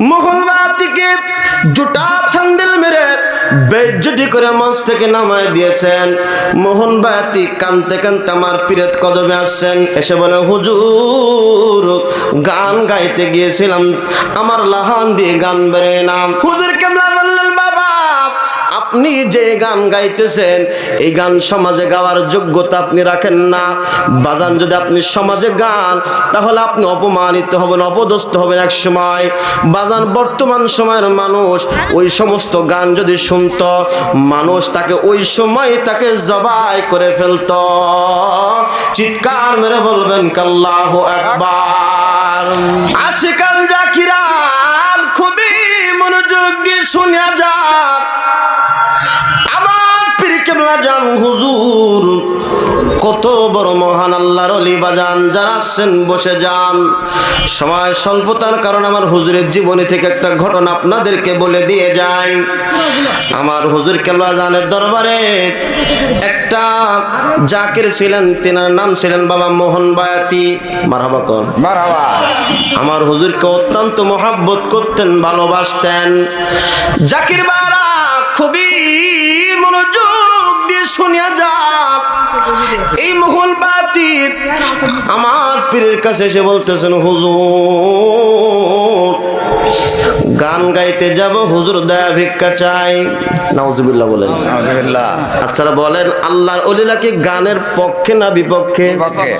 মহলবাতিকে জুটা ছান্দিল মেরে বেজ্জুটি করে মঞ্চ থেকে নামায় দিয়েছেন। মোহনবাতি কানতে কানতে আমার পিরেত কদমে আসছেন। এসে বলে, হুজুর, গান গাইতে গিয়েছিলাম। আমার লাহান দিয়ে গান বেরে নাম হুজুর আপনি যে গান গাইতেছেন, এই গান সমাজে গাওয়ার যোগ্যতা আপনি রাখেন না। বাজান, যদি আপনি সমাজে গান, তাহলে আপনি অপমানিত হবেন, অপদস্থ হবেন এক সময়। বাজান, বর্তমান সময়ের মানুষ, ওই সমস্ত গান যদি শুনত, মানুষ তাকে ওই সময় তাকে জবাই করে ফেলত। চিৎকার মেরে বলবেন কাল্লাহ একবার আশিকাল জাকিরাল খুবই মনোযোগ দিয়ে যাক। আমার হুজুর। কত বড় মহান আল্লাহর অলি বাজান যারা আসছেন বসে যান। সময় স্বল্পতার কারণে আমার হুজুরের জীবনী থেকে একটা ঘটনা আপনাদেরকে বলে দিয়ে যাই। আমার হুজুর দরবারে একটা জাকির ছিলেন তেনার নাম ছিলেন বাবা মোহন বায়াতি। মারহাবা কর। মারহাবা। আমার হুজুরকে অত্যন্ত মহাব্বত করতেন ভালোবাসতেন। জাকির বারা খুবই মনোযোগ শুনিয়া যাক এই মহল বাতির আমার পীরের কাছে এসে বলতেছেন হুজুর গান গাইতে যাব হুজুর দয়া ভিক্ষা চাই। নাউজুবিল্লাহ বলেন। আচ্ছা বলেন আল্লাহর অলিলা কি গানের পক্ষে না বিপক্ষে? পক্ষে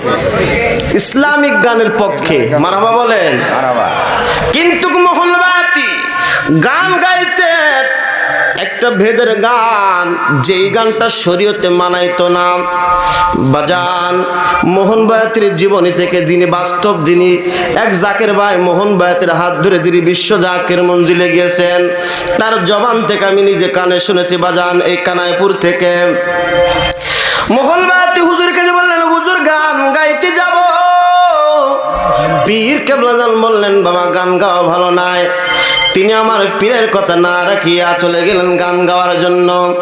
ইসলামিক গানের পক্ষে। মারাবা বলেন। কিন্তু মোহনবাতি গান গাইতে একটা ভেদের গান, যেই গানটা শরীয়তে মানাইতো না। বাজান, মোহন বায়াতির জীবনী থেকে যিনি বাস্তব, যিনি এক জাকের ভাই মোহন বায়াতের হাত ধরে যিনি বিশ্ব জাকের মঞ্জিলে গিয়েছেন, তার জবান থেকে আমি নিজে কানে শুনেছি, বাজান, এই কানাইপুর থেকে। মোহন বায়াতি হুজুরকে যে বললেন, হুজুর, গান গাইতে যাব। পীর কেবলাজান বললেন, বাবা, গান গাওয়া ভালো নাই। তিনি আমার পীরের কথা না রাখিয়া চলে গেলেন গান গাওয়ার জন্য।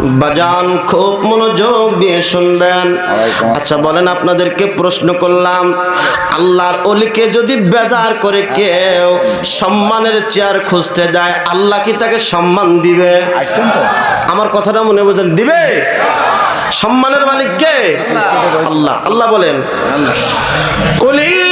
বাজান খুব মনোযোগ দিয়ে শুনবেন। আচ্ছা বলেন আপনাদেরকে প্রশ্ন করলাম আল্লাহর অলিকে যদি বেজার করে কেউ সম্মানের চেয়ার খুঁজতে যায় আল্লাহ কি তাকে সম্মান দিবে? আমার কথাটা মনে বোঝেন দিবে? সম্মানের মালিক কে? আল্লাহ। আল্লাহ বলেন। قل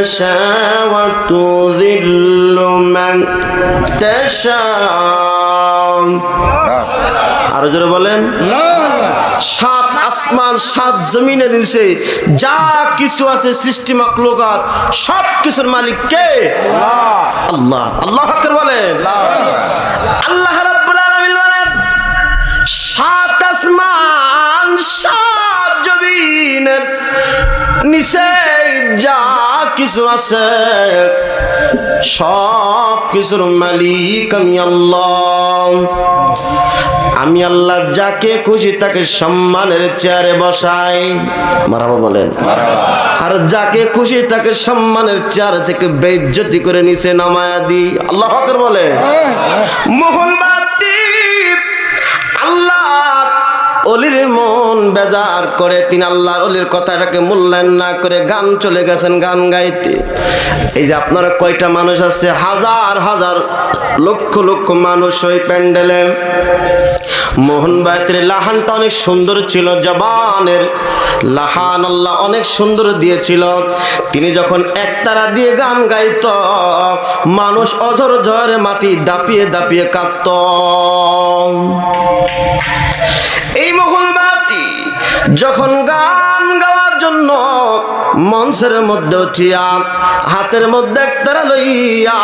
تشاء وتذل من تشاء আরো জোরে বলেন সাত আসমান সাত জমিনের নিচে যা কিছু আছে সৃষ্টি মাকলুকাত সব কিছুর মালিক কে আল্লাহ আল্লাহ আকবার বলেন আল্লাহ রাব্বুল আলামিন বলেন সাত আসমান সাত জমিনের নিচে যা কিছু আছে। সব কিছুর মালিক আমি আল্লাহ। আমি আল্লাহ যাকে খুশি তাকে সম্মানের চেয়ারে বসাই। মারাবা বলেন। আর যাকে খুশি তাকে সম্মানের চেয়ার থেকে বেজ্জতি করে নিচে নামায়া দি আল্লাহ বলে মোহনবাতি অলির মন বেজার করে, তিনি আল্লাহর অলির কথাটাকে মূল্যায়ন না করে গান চলে গেছেন গান গাইতে। এই যে আপনারা কয়টা মানুষ আছে? হাজার হাজার, লক্ষ লক্ষ মানুষ ওই প্যান্ডেলে। মোহন বায়তের লাহানটা অনেক সুন্দর ছিল, জবানের লাহান আল্লাহ অনেক সুন্দর দিয়েছিল। তিনি যখন একতারা দিয়ে গান গাইত, মানুষ অঝর ঝরে মাটি দাপিয়ে দাপিয়ে কাঁদত। যখন গান গাওয়ার জন্য মঞ্চের মধ্যে উঠিয়া, হাতের মধ্যে একতারা লইয়া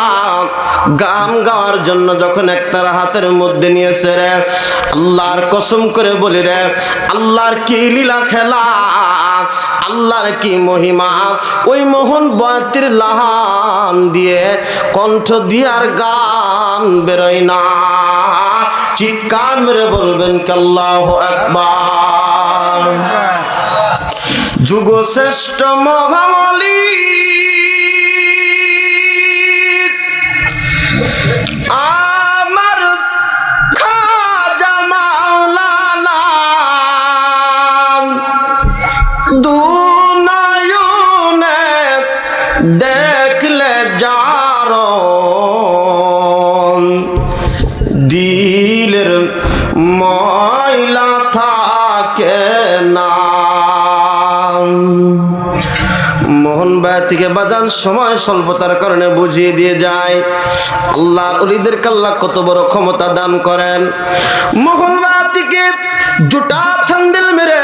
গান গাওয়ার জন্য যখন একতারা হাতের মধ্যে নিয়েছে রে, আল্লাহর কসম করে বলি রে, আল্লাহর কি লীলা খেলা, আল্লাহর কি মহিমা, ওই মোহন বয়াতির লাহান দিয়ে কণ্ঠ দিয়ার গান বেরোয় না। চিৎকার মেরে বলবেন কাল্লাহ একবার যুগ শ্রেষ্ঠ মহামলি। আমার খাজা মাওলানা দুনায়নে দেখলে মোহন বাজান সময় স্বল্পতার কারণে বুঝিয়ে দিয়ে যায়। আল্লাহর অলিদের কাল্লা কত বড় ক্ষমতা দান করেন। ভাই থেকে জুটা ছান্দিল মেরে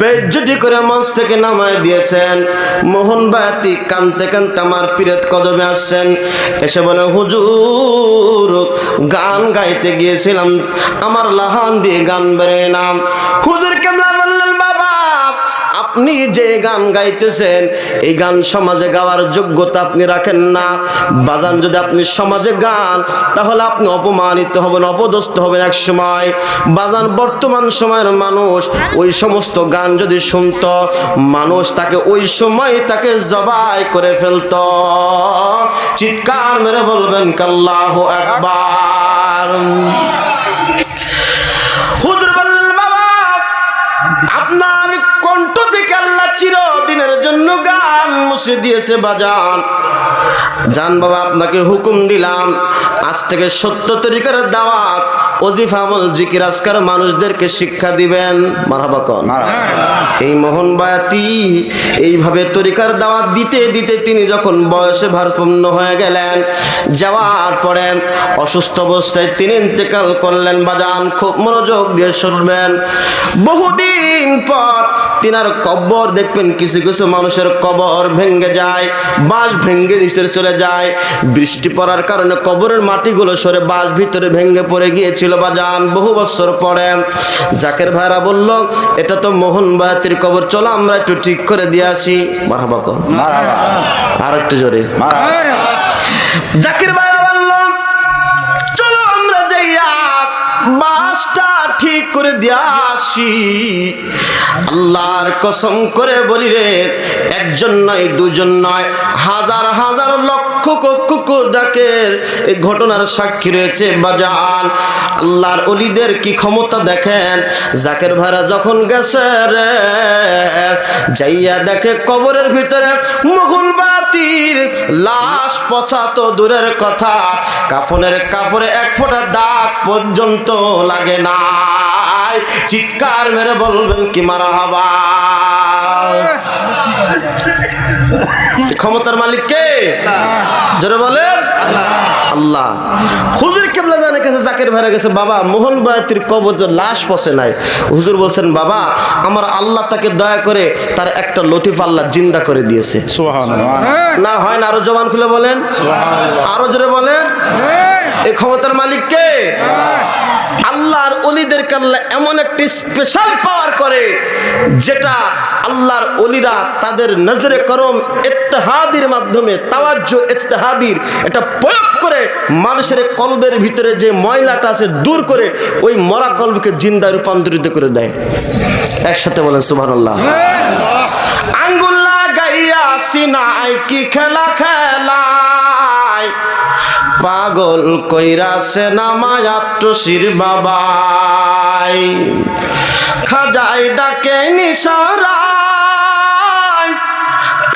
বেজ্জতি করে মঞ্চ থেকে নামায় দিয়েছেন। মোহন বায়াতি কানতে কানতে আমার পীরেত কদমে আসছেন। এসে বলে, হুজুর, গান গাইতে গিয়েছিলাম। আমার লাহান দিয়ে গান বেড়ে নাম হুজুর বাবা আপনি যে গান গাইতেছেন, এই গান সমাজে গাওয়ার যোগ্যতা আপনি রাখেন না। বাজান, যদি আপনি সমাজে গান, তাহলে আপনি অপমানিত হবেন, অপদস্থ হবেন এক সময়। বাজান, বর্তমান সময়ের মানুষ, ওই সমস্ত গান যদি শুনত, মানুষ তাকে ওই সময় তাকে জবাই করে ফেলত। চিৎকার মেরে বলবেন কাল্লাহ একবার জন্য গান মুছে দিয়েছে বাজান। জান বাবা, আপনাকে হুকুম দিলাম, আজ থেকে সত্য তরিকার দাওয়াত। অজিফা আমল জিকির আজকার মানুষদেরকে শিক্ষা দিবেন। মারহাবা কন? এই মোহন বায়াতি এইভাবে তরিকার দাওয়াত দিতে দিতে তিনি যখন বয়সে ভারপূর্ণ হয়ে গেলেন যাওয়ার পরে অসুস্থ অবস্থায় তিনি ইন্তেকাল করলেন বাজান খুব মনোযোগ দিয়ে শুনবেন। বহুদিন পর তিনার কবর দেখবেন কিছু কিছু মানুষের কবর ভেঙ্গে যায় বাঁশ ভেঙে নিচে চলে যায়। বৃষ্টি পড়ার কারণে কবরের মাটিগুলো সরে বাঁশ ভিতরে ভেঙ্গে পড়ে গিয়েছিল বাজান বহু বছর পরে জাকের ভাইরা বলল এটা তো মোহন বায়াতির কবর চলো আমরা একটু ঠিক করে দিয়ে আসি। মারহাবা কর। আর একটু জোরে। জাকির ভাইরা বলল চলো আমরা যাইয়া বাসটা ঠিক করে দিয়ে আসি। আল্লাহর কসম করে বলি রে একজন নয় দুজন নয় হাজার হাজার লক্ষ লক্ষ ডাকের এই ঘটনার সাক্ষী রয়েছে বাজান আল্লাহর অলিদের কি ক্ষমতা দেখেন? জাকের ভাইরা যখন গেছে রে যাইয়া দেখে কবরের ভিতরে মুঘল বাতির লাশ পচা তো দূরের কথা কাফনের কাপড়ে এক ফোঁটা দাগ পর্যন্ত লাগে না চিৎকার মেরে বলবেন কি মারা হবা? ক্ষমতার মালিক কে? জোরে বলেন। আল্লাহ। হুজুর কেবলা জানে গেছে জাকের ভাইরা গেছে বাবা মোহন বায়াতির কবর লাশ পচে নাই। হুজুর বলছেন বাবা আমার আল্লাহ তাকে দয়া করে তার একটা লতিফ আল্লাহ জিন্দা করে দিয়েছে। না হয় না আরও জবান খুলে বলেন। আরও জোরে বলেন। এই ক্ষমতার মালিক কে? আল্লাহর অলিদের এমন একটি স্পেশাল পাওয়ার করে যেটা আল্লাহর অলিরা তাদের নজরে করম ইত্তেহাদির মাধ্যমে, তাওয়াজ্জ ইত্তেহাদির, এটা প্রয়োগ করে মানুষের কলবের ভিতরে যে ময়লাটা আছে দূর করে ওই মরা কলবকে জিন্দা রূপান্তরিত করে দেয়। একসাথে বলেন, সুবহানাল্লাহ। আঙ্গুল লাগাইয়া সিনাই কি খেলা খেলায়? পাগল কইরাছে নামায়াত্রসির বাবাই। খাজাই ডাকে নিশারাই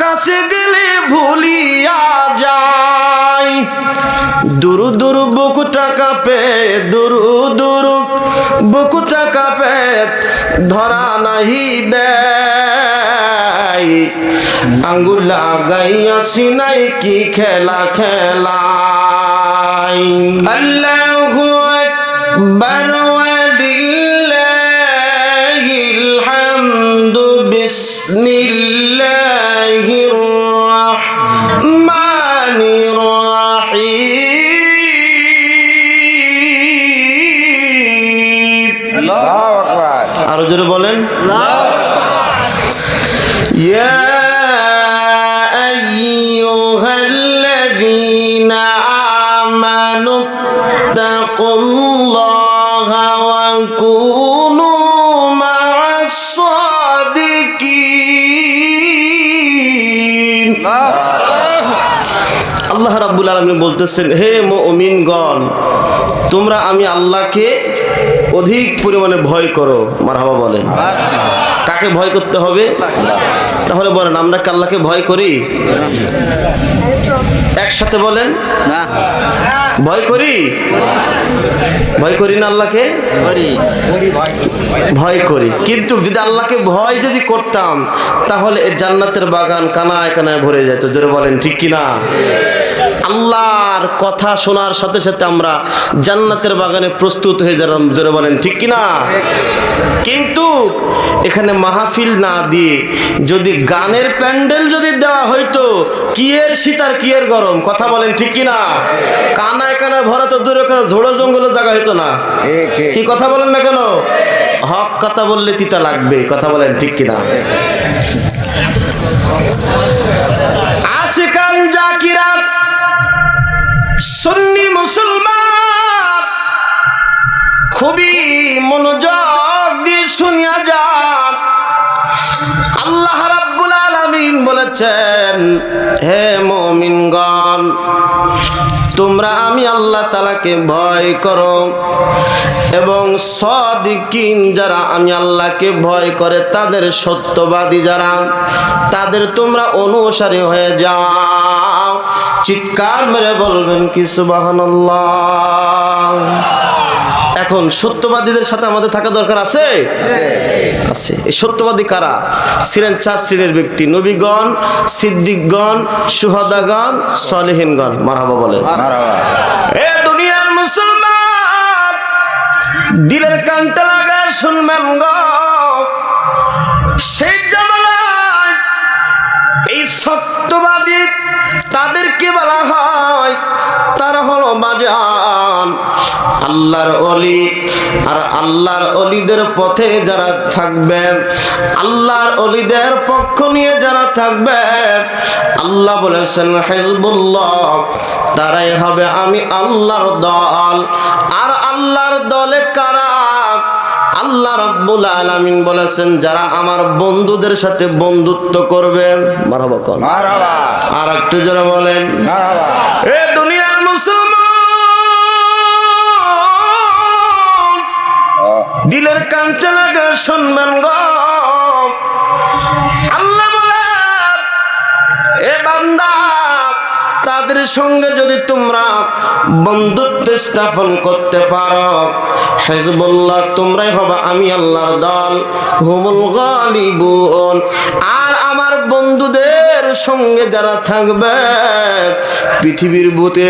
কাছে গেলে ভুলিয়া যায়। দুরু দুরু বুকু টাকা পে দুরু দুরু বুকু টাকা পে ধরা নাহি দেয়। আঙ্গুল লাগাইয়া সিনাই কি খেলা খেলা الله أكبر ولله الحمد. بسم الله الرحمن الرحيم. الله أكبر. أرجو بولن. الله يا রাব্বুল আলামিন বলতেছেন হে মুমিনগণ তোমরা আমি আল্লাহকে অধিক পরিমাণে ভয় করো। মারহাবা বলেন। কাকে ভয় করতে হবে? তাহলে বলেন আমরা কি আল্লাহকে ভয় করি? একসাথে বলেন ভয় করি? ভয় করি না আল্লাহকে? ভয় করি। কিন্তু যদি আল্লাহকে ভয় যদি করতাম তাহলে জান্নাতের বাগান কানায় কানায় ভরে যেত। জোরে বলেন ঠিক কি না আল্লাহর কথা শোনার সাথে সাথে আমরা জান্নাতের বাগানে প্রস্তুত হয়ে যেতাম জোরে বলেন ঠিক কি না? কিন্তু এখানে মাহফিল না দিয়ে যদি গানের প্যান্ডেল যদি দেওয়া হইতো কিয়ের এর শীত আর কি এর গরম? কথা বলেন ঠিক কি না? কানায় কানায় ভরা তো দূরে ঝোড়ো জঙ্গলে জায়গা হইতো না। কি? কথা বলেন না কেন? হক কথা বললে তিতা লাগবে কথা বলেন ঠিক কিনা সুন্নি মুসলমান, খুবই মনোযোগ দিয়ে শুনিয়া যান। আল্লাহ রাব্বুল আলামিন বলেছেন, হে মুমিনগণ, তোমরা আমি আল্লাহ তালাকে ভয় করো এবং সদিকিন যারা আমি আল্লাহকে ভয় করে, তাদের সত্যবাদী যারা, তাদের তোমরা অনুসারী হয়ে যাও। চিৎকার মেরে বলবেন কি সুবহানাল্লাহ। এখন সত্যবাদীদের সাথে আমাদের থাকা দরকার আছে? আছে। এই সত্যবাদী কারা? ছিলেন চার শ্রেণির ব্যক্তি নবীগণ সিদ্দিকগণ সুহাদাগণ সলেহিনগণ। মারহাবা বলেন। এ দুনিয়ার মুসলমান দিলের কানটা লাগা শুনবেন গো। সেই জামানায় এই সত্যবাদী তাদেরকে বলা হয়, তারা হলো বাজান। আল্লাহর অলি, আর আল্লাহর অলিদের পথে যারা থাকবেন, আল্লাহর অলিদের পক্ষ নিয়ে যারা থাকবেন, আল্লাহ বলেছেন, হেজবুল্লাহ, তারাই হবে আমি আল্লাহর দল। আর আল্লাহর দলে কারা আল্লাহ রাব্বুল আলামিন বলেছেন যারা আমার বন্ধুদের সাথে বন্ধুত্ব করবেন মারহাবা কোন মারহাবা। আর একটু জোরে বলেন। এ দুনিয়ার মুসলমান দিলের কাঞ্চে লাগে শুনবেন গো। আল্লাহ বলেন এ বান্দা তাদের সঙ্গে যদি তোমরা বন্ধুত্ব স্থাপন করতে পারো। হেজবুল্লাহ তোমরাই হবে আমি আল্লাহর দল। হুমুল গালিবুন। আর বন্ধুদের সঙ্গে যারা থাকবে, পৃথিবীর বুতে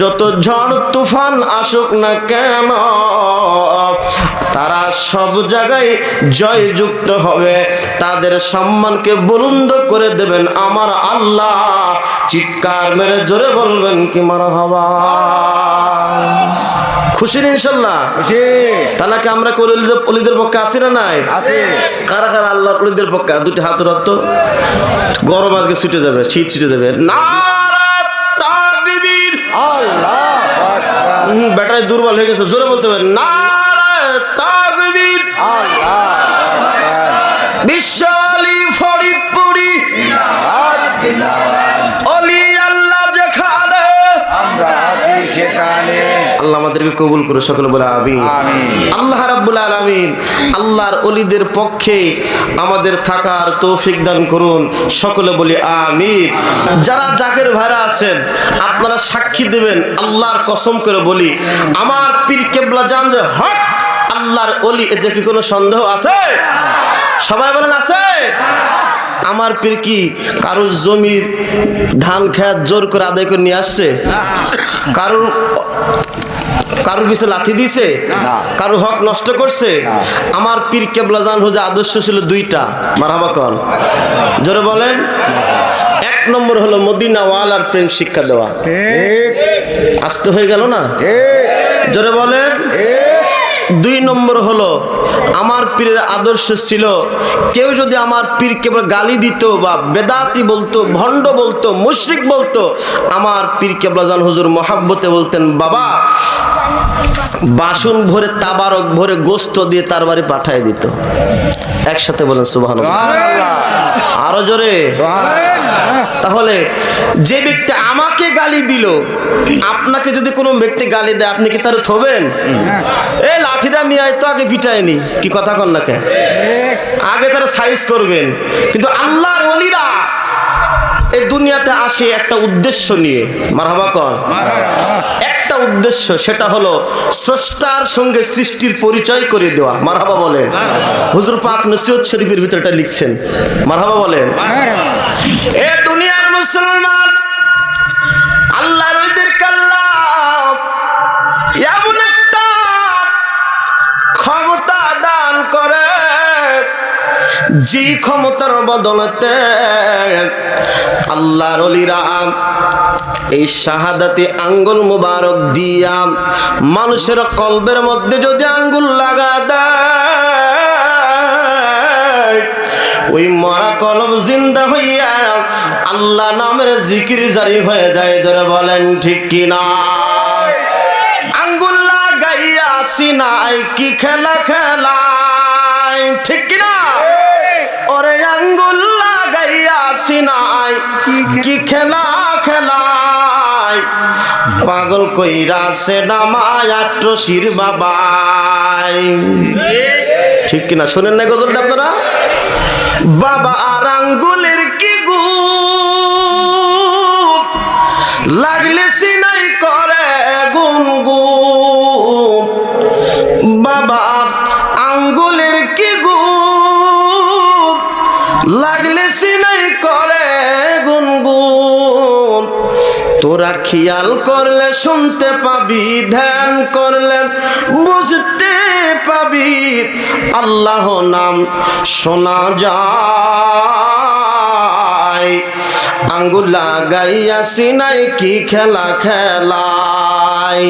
যত ঝড় তুফান আসুক না কেন, তারা সব জায়গায় জয়যুক্ত হবে। তাদের সম্মানকে বুলন্দ করে দেবেন আমার আল্লাহ। চিৎকার মেরে জোরে বলবেন কি মারা হবা খুশি ইনশাল্লাহ। খুশি। তাহলে কি আমরা করে অলিদের পক্ষে আসি না নাই? কারা কারা আল্লাহ অলিদের পক্ষে? দুটি হাত রাখতো গরম আজকে ছুটে যাবে শীত ছুটে যাবে। না আল্লাহ আকবার হুম, ব্যাটারি দুর্বল হয়ে গেছে জোরে বলতে হবে না তাকবীর আল্লাহ আমাদেরকে কবুল করে সকলে বলে আমিন। আল্লাহ রাব্বুল আলামিন আল্লাহর অলিদের পক্ষে আমাদের থাকার তৌফিক দান করুন সকলে বলি আমিন। যারা জাকের ভাইরা আছেন আপনারা সাক্ষী দেবেন আল্লাহর কসম করে বলি আমার পীর কেবলা জান যে হক আল্লাহর অলি এতে কি কোনো সন্দেহ আছে? সবাই বলেন আছে? আমার পীর কি কারোর জমির ধান খেত জোর করে আদায় করে নিয়ে আসছে? কারোর কারোর পিছে লাথি দিছে? কারও হক নষ্ট করছে? আমার পীর কেবলা জান হুজা আদর্শ ছিল দুইটা। মারাবা কন জোরে বলেন। এক নম্বর হলো মদিনা ওয়ালার প্রেম শিক্ষা দেওয়া। হয়ে গেল না? জোরে বলেন। দুই নম্বর হলো আমার পীরের আদর্শ ছিল কেউ যদি আমার পীর পীরকে গালি দিত বা বেদাতি বলতো ভণ্ড বলতো মুশরিক বলতো আমার পীর কেবলাজান হুজুর মহাব্বতে বলতেন বাবা বাসন ভরে তাবারক ভরে গোস্ত দিয়ে তার বাড়ি পাঠিয়ে দিত। একসাথে বলেন সুবাহ আরও জোরে। তাহলে যে ব্যক্তি আমাকে গালি দিল আপনাকে যদি কোনো ব্যক্তি গালি দেয় আপনি কি তার থবেন? এ লাঠিটা নিয়ে আয় তো আগে পিটায়নি কি কথা কন না কে? আগে তারা সাইজ করবেন। কিন্তু আল্লাহর ওলিরা এই দুনিয়াতে আসে একটা উদ্দেশ্য নিয়ে। মারহাবা কন। একটা উদ্দেশ্য সেটা হলো স্রষ্টার সঙ্গে সৃষ্টির পরিচয় করে দেওয়া। মারহাবা বলেন। হুজুর পাক নসিহত শরীফের ভিতরে এটা লিখছেন। মারহাবা বলেন। এ যে ক্ষমতার বদলতে আল্লাহর অলিরা এই শাহাদাতে আঙ্গুল মুবারক দিয়া মানুষের কলবের মধ্যে যদি আঙ্গুল লাগা দেয়, ওই মরা কলব জিন্দা হইয়া আল্লাহ নামের জিকির জারি হয়ে যায় ধরে বলেন ঠিক কিনা? আঙ্গুল লাগাইয়া সিনাই কি খেলা খেলাই ঠিক কিনা? সিনাই কি খেলা খেলাই? পাগল কইরা সে নামায় আট্রসির বাবাই। ঠিক কিনা? শোনেন না গজলটা আপনারা? বাবা আর আঙ্গুলের কি গু লাগলে সিনাই করে গুনগুন। বাবা আঙ্গুলের কি গু লাগলে সিনাই তোরা খেয়াল করলে শুনতে পাবি, ধ্যান করলে বুঝতে পাবি। আল্লাহ নাম শোনা যায়। আঙ্গুল লাগাইয়া সিনাই কি খেলা খেলাই